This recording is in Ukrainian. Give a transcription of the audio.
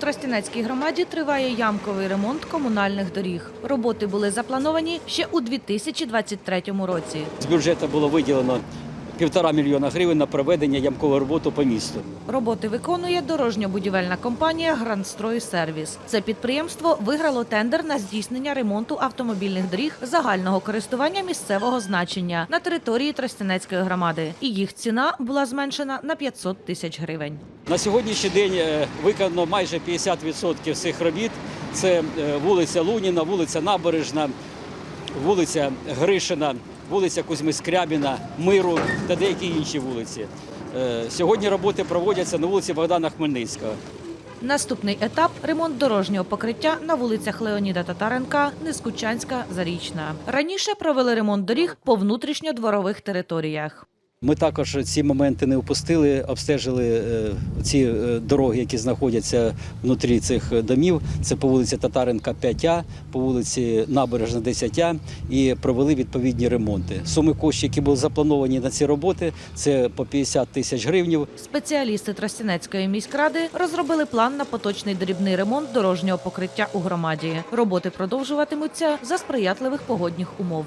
Тростянецькій громаді триває ямковий ремонт комунальних доріг. Роботи були заплановані ще у 2023 році. З бюджету було виділено півтора мільйона гривень на проведення ямкової роботи по місту. Роботи виконує дорожньо-будівельна компанія Грандстрой Сервіс. Це підприємство виграло тендер на здійснення ремонту автомобільних доріг загального користування місцевого значення на території Тростянецької громади. І їх ціна була зменшена на 500 тисяч гривень. На сьогоднішній день е, виконано майже 50% всіх робіт. Це е, вулиця Луніна, вулиця Набережна, вулиця Гришина, вулиця Кузьми Скрябіна, Миру та деякі інші вулиці. Е, Сьогодні роботи проводяться на вулиці Богдана Хмельницького. Наступний етап ремонт дорожнього покриття на вулицях Леоніда Татаренка, Нескучанська, Зарічна. Раніше провели ремонт доріг по внутрішньодворових територіях. Ми також ці моменти не упустили, обстежили е, ці е, дороги, які знаходяться внутрі цих домів. Це по вулиці Татаренка 5А, по вулиці Набережна 10А і провели відповідні ремонти. Суми коштів, які були заплановані на ці роботи, це по 50 тисяч гривнів. Спеціалісти Тростянецької міськради розробили план на поточний дрібний ремонт дорожнього покриття у громаді. Роботи продовжуватимуться за сприятливих погодних умов.